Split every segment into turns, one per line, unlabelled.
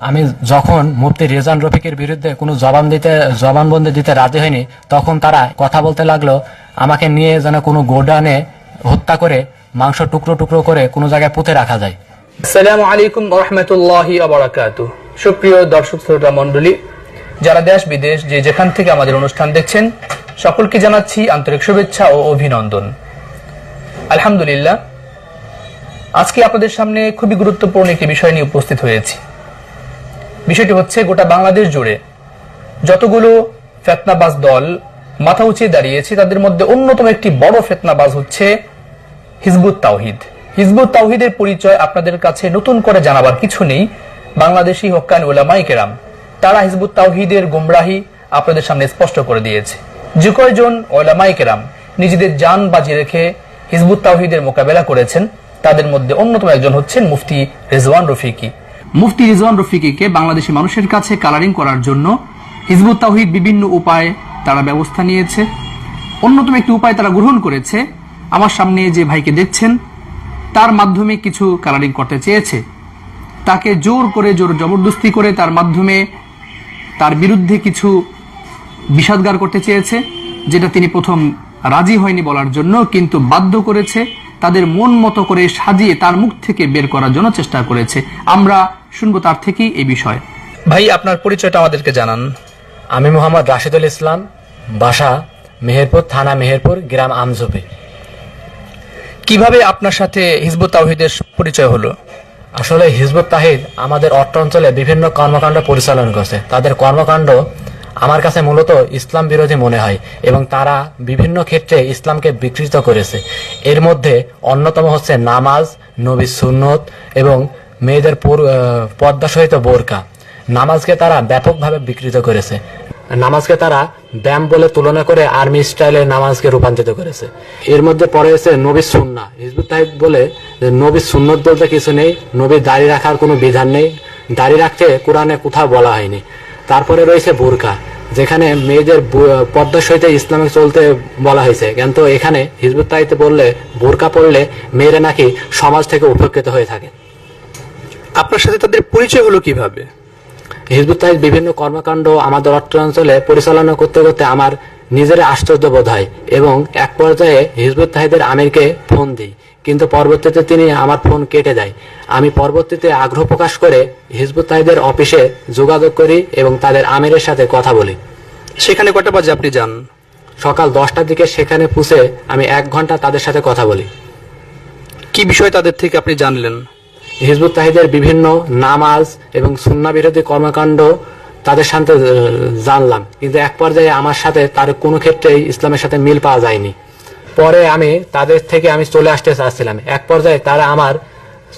আমি যখন মুফতি রেজান রফিকের বিরুদ্ধে কোনো জবান দিতে, জবানবন্দি দিতে রাজি হয়নি তখন তারা কথা বলতে লাগল, আমাকে নিয়ে যেন কোনো গোডানে হত্যা করে মাংস টুকরো টুকরো করে কোনো জায়গায় পুঁতে রাখা যায়।
আসসালামু আলাইকুম রহমতুল্লাহি আবরাকাতু সুপ্রিয় দর্শক শ্রোতা মণ্ডলী, যারা দেশ বিদেশ যে যেখান থেকে আমাদের অনুষ্ঠান দেখছেন, সকলকে জানাচ্ছি আন্তরিক শুভেচ্ছা ও অভিনন্দন। আলহামদুলিল্লাহ, আজকে আপনাদের সামনে খুবই গুরুত্বপূর্ণ একটি বিষয় নিয়ে উপস্থিত হয়েছি। বিষয়টি হচ্ছে গোটা বাংলাদেশ জুড়ে যতগুলো ফেতনাবাজ দল মাথা উঁচিয়ে দাঁড়িয়েছে, তাদের মধ্যে অন্যতম একটি বড় ফেতনাবাজ হচ্ছে হিজবুত তাওহিদ। হিজবুত তাওহিদের পরিচয় আপনাদের কাছে নতুন করে জানাবার কিছু নেই। বাংলাদেশি হক্কান ওলামাই কেরাম, তারা হিজবুত তাওহিদের গুমরাহি আপনাদের সামনে স্পষ্ট করে দিয়েছে। যে কয়জন ওলামাই কেরাম নিজেদের জান বাজি রেখে হিজবুত তাওহিদের মোকাবেলা করেছেন, তাদের মধ্যে অন্যতম একজন হচ্ছেন মুফতি রেজওয়ান রফিকি। মুফতি রিজওয়ান রফিকিকে বাংলাদেশি মানুষের কাছে কালারিং করার জন্য হিজবুত তাওহিদ বিভিন্ন উপায় তারা ব্যবস্থা নিয়েছে। অন্যতম একটি উপায় তারা গ্রহণ করেছে, আমার সামনে যে ভাইকে দেখছেন, তার মাধ্যমে কিছু কালারিং করতে চেয়েছে। তাকে জোর করে, জোর জবরদস্তি করে তার মাধ্যমে তার বিরুদ্ধে কিছু বিষাদগার করতে চেয়েছে, যেটা তিনি প্রথম রাজি হয়নি বলার জন্য, কিন্তু বাধ্য করেছে। তাদের মন মতো করে সাজিয়ে তার মুখ থেকে বের করার জন্য চেষ্টা করেছে। আমরা শুনব তার থেকেই এই বিষয়। ভাই, আপনার পরিচয়টা আমাদেরকে জানান।
আমি মোহাম্মদ রাশিদুল ইসলাম, বাসা মেহেরপুর, থানা মেহেরপুর, গ্রাম আমজুপি
কীভাবে আপনার সাথে হিজবুত তাহিদের পরিচয় হলো?
আসলে হিজবুত তাহিদ আমাদের অট্ট অঞ্চলে বিভিন্ন কর্মকাণ্ড পরিচালনা করছে। তাদের কর্মকাণ্ড আমার কাছে মূলত ইসলাম বিরোধী মনে হয় এবং তারা বিভিন্ন ক্ষেত্রে ইসলামকে বিকৃত করেছে। এর মধ্যে অন্যতম হচ্ছে নামাজ, নবী সুন্নত এবং মেয়েদের পর্দা সহিত বোরকা। নামাজকে তারা ব্যাপকভাবে বিকৃত করেছে। নামাজকে তারা ব্যায়াম বলে তুলনা করে আর্মি স্টাইলে নামাজকে রূপান্তরিত করেছে। এর মধ্যে পরে হচ্ছে নবী সুন্না। হিজবুত তাহিদ বলে যে নবী সুন্নত বলতে কিছু নেই, নবী দাড়ি রাখার কোনো বিধান নেই। দাড়ি রাখতে কোরআনে কোথাও বলা হয়নি। তারপরে রয়েছে বোরকা। যেখানে মেয়েদের পর্দার সহিত ইসলামে চলতে বলা হয়েছে। কিন্তু এখানে হিজবুত তাইতে বললে বোরকা পড়লে মেয়েরা নাকি সমাজ থেকে উপেক্ষিত হয়ে থাকে।
আপনার সাথে তাদের পরিচয় হলো কীভাবে?
হিজবুত তাই বিভিন্ন কর্মকাণ্ড আমাদের অর্থ অঞ্চলে পরিচালনা করতে করতে আমার নিজের আশ্চর্য বোধ হয় এবং এক পর্যায়ে হিজবুত তাহিদের আমিরকে ফোন দিই। কিন্তু পরবর্তীতে তিনি আমার ফোন কেটে দেয়। আমি পরবর্তীতে আগ্রহ প্রকাশ করে হিজবুত তাহিদের অফিসে যোগাযোগ করি এবং তাদের আমিরের সাথে কথা বলি।
সেখানে কটা বাজে আপনি যান?
সকাল দশটার দিকে সেখানে পুষে আমি এক ঘণ্টা তাদের সাথে কথা বলি।
কি বিষয় তাদের থেকে আপনি জানলেন?
হিজবুত তাহিদের বিভিন্ন নামাজ এবং সুন্না বিরোধী কর্মকাণ্ড তাদের সাথে জানলাম। কিন্তু এক পর্যায়ে আমার সাথে তার কোনো ক্ষেত্রেই ইসলামের সাথে মিল পাওয়া যায়নি। পরে আমি তাদের থেকে আমি চলে আসতে চাচ্ছিলাম। এক পর্যায়ে তারা আমার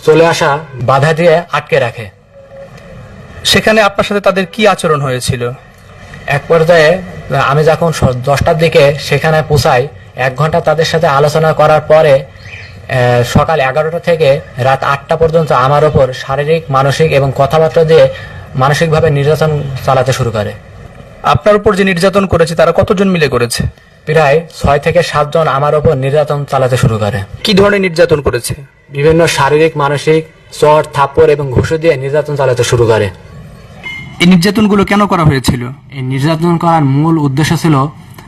চলে আসা বাধা দিয়ে আটকে রাখে।
সেখানে আপনার সাথে তাদের কি আচরণ হয়েছিল?
এক পর্যায়ে আমি যখন দশটার দিকে সেখানে পৌঁছাই এক ঘণ্টা তাদের সাথে আলোচনা করার পরে সকাল এগারোটা থেকে রাত আটটা পর্যন্ত আমার ওপর শারীরিক মানসিক এবং কথাবার্তা দিয়ে মানসিকভাবে নির্যাতন চালাতে শুরু করে।
আপনার উপর যে নির্যাতন করেছে তারা কতজন মিলে করেছে?
প্রায় ছয় থেকে সাতজন আমার ওপর নির্যাতন চালাতে শুরু করে।
কি ধরনের নির্যাতন করেছে?
বিভিন্ন শারীরিক মানসিক চর থাপ্পড় এবং ঘুষো দিয়ে নির্যাতন চালাতে শুরু করে।
এই নির্যাতনগুলো কেন করা হয়েছিল?
এই নির্যাতন করার মূল উদ্দেশ্য ছিল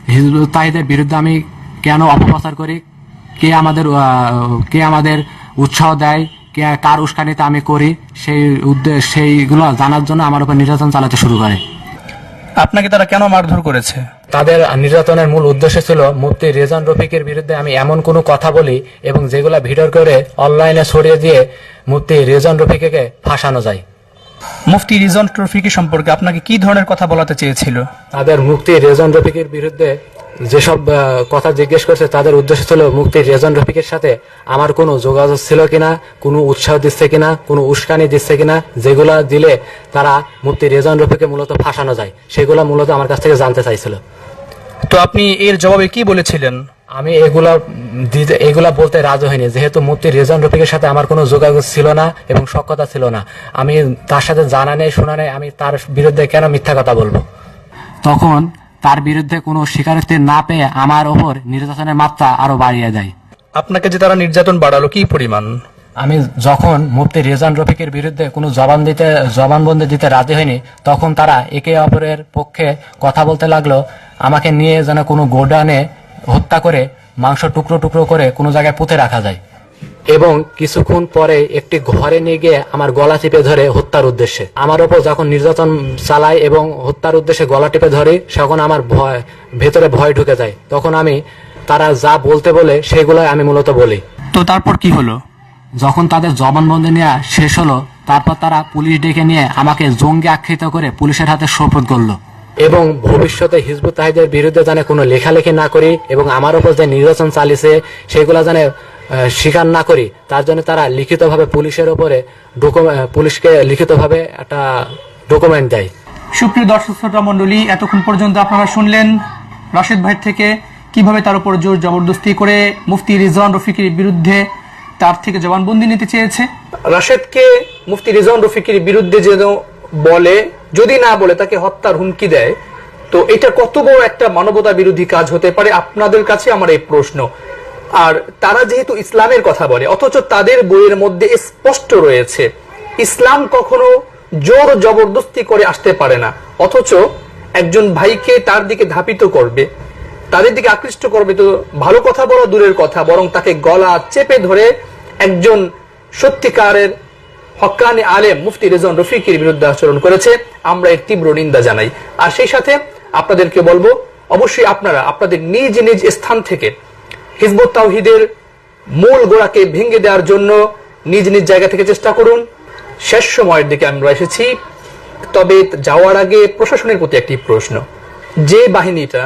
হিজবুত তাহিদের বিরুদ্ধে আমি কেন অপপ্রচার করি? কে আমাদের কে আমাদের উৎসাহ দেয়? কার উস্কানিতে আমি করি সেই উদ্দেশ্য সেইগুলো জানার জন্য আমার উপর নির্যাতন চালাতে শুরু করে।
আপনাকে তারা কেন মারধর করেছে?
তাদের নির্যাতনের মূল উদ্দেশ্য ছিল মুফতি রেজান রফিকের বিরুদ্ধে আমি এমন কোনো কথা বলি এবং যেগুলো ভিডিও করে অনলাইনে ছড়িয়ে দিয়ে মুফতি রেজান রফিকে ফাঁসানো যায়।
মুফতি রিজন ট্রফিকি সম্পর্কে আপনাকে কি ধরনের কথা বলাতে চেয়েছিল?
তাদের মুক্তি রেজন রফিকের বিরুদ্ধে যেসব কথা জিজ্ঞেস করছে তাদের উদ্দেশ্য ছিল মুক্তি রেজন রফিকের সাথে আমার কোনো যোগাযোগ ছিল কিনা কোনো উৎসাহ দিচ্ছে কিনা কোনো উস্কানি দিচ্ছে কিনা যেগুলা দিলে তারা মুক্তি রেজন রফিকে মূলত ফাঁসানো যায় সেগুলো মূলত আমার কাছ থেকে জানতে চাইছিল।
তো আপনি এর জবাবে কি বলেছিলেন?
আমি এগুলা দিতে এগুলা বলতে রাজি হইনি যেহেতু মুফতি রেজান রফিকের সাথে আমার কোনো যোগাযোগ ছিল না এবং সক্ষতা ছিল না। আমি তার সাথে জানা নেই শোনা নেই আমি তার বিরুদ্ধে কেন মিথ্যা কথা বলব? তখন তার বিরুদ্ধে কোনো স্বীকারোক্তি না পেয়ে আমার ওপর নির্যাতনের মাত্রা আরও বাড়িয়ে দেয়।
আপনাকে যে তারা নির্যাতন বাড়ালো কি পরিমাণ?
আমি যখন মুফতি রেজান রফিকের বিরুদ্ধে কোনো জবান দিতে জবানবন্দি দিতে রাজি হয়নি তখন তারা একে অপরের পক্ষে কথা বলতে লাগল আমাকে নিয়ে যেন কোনো গোডানে হত্যা করে মাংস টুকরো টুকরো করে কোনো জায়গায় পুঁতে রাখা যায়। এবং কিছুক্ষণ পরে একটি ঘরে নিয়ে গিয়ে আমার গলা টিপে ধরে হত্যার উদ্দেশ্যে। আমার ওপর যখন নির্যাতন চালায় এবং হত্যার উদ্দেশ্যে গলা টিপে ধরে তখন আমার ভয়, ভেতরে ভয় ঢুকে যায়। তখন আমি তারা যা বলতে বলে, সেগুলোই আমি মূলত বলি।
তো তারপর কি হলো?
যখন তাদের জবানবন্দি নেওয়া শেষ হলো, তারপর তারা পুলিশ ডেকে নিয়ে আমাকে জঙ্গি আখ্যায়িত করে পুলিশের হাতে সোপর্দ করল। এবং ভবিষ্যতে হিজবুত তাহিদের বিরুদ্ধে যেন কোনো লেখালেখি না করি এবং আমার উপর যে নির্যাতন চালিয়েছে সেগুলো যেন স্বীকার না করি তার জন্য তারা লিখিতভাবে পুলিশের উপরে ডকুমে- পুলিশকে লিখিতভাবে একটা ডকুমেন্ট দেয়।
সুপ্রিয় দর্শক শ্রোতা মন্ডলী এতক্ষণ পর্যন্ত আপনারা শুনলেন রাশেদ ভাই থেকে কীভাবে তার উপর জোর জবরদস্তি করে মুফতি রিজওয়ান রফিকের বিরুদ্ধে তার থেকে জবানবন্দি নিতে চেয়েছে। রাশেদকে মুফতি রিজওয়ান রফিকের বিরুদ্ধে যেন বলে যদি না বলে তাকে হত্যার হুমকি দেয়, তো এটা কত বড় একটা মানবতা বিরোধী কাজ হতে পারে আপনাদের কাছে আমার এই প্রশ্ন। আর তারা যেহেতু ইসলামের কথা বলে, অথচ তাদের বইয়ের মধ্যে স্পষ্ট রয়েছে, ইসলাম কখনো জোর জবরদস্তি করে আসতে পারে না, অথচ একজন ভাইকে তার দিকে ধাপিত করবে, তাদের দিকে আকৃষ্ট করবে তো ভালো কথা বলা দূরের কথা, বরং তাকে গলা চেপে ধরে একজন সত্যিকারের হক্কানি আলেম মুফতি রেজন রফিকের বিরুদ্ধে আচরণ করেছে। আমরা এর তীব্র নিন্দা জানাই। আর সেই সাথে আপনাদেরকে বলব, অবশ্যই আপনারা আপনাদের নিজ নিজ স্থান থেকে হিজবুত তাওহিদের মূল গোড়াকে ভেঙে দেওয়ার জন্য নিজ নিজ জায়গা থেকে চেষ্টা করুন। শেষ সময়ের দিকে আমরা এসেছি। তবে যাওয়ার আগে প্রশাসনের প্রতি একটি প্রশ্ন। যে বাহিনীটা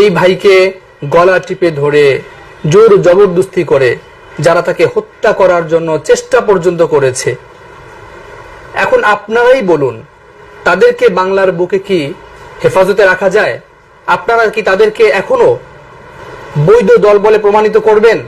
এই ভাইকে গলা টিপে ধরে জোর জবরদস্তি করে যারা তাকে হত্যা করার জন্য চেষ্টা পর্যন্ত করেছে। এখন আপনারাই বলুন, তাদেরকে বাংলার বুকে কি হেফাজতে রাখা যায়? আপনারা কি তাদেরকে এখনও বৈধ দল বলে প্রমাণিত করবেন?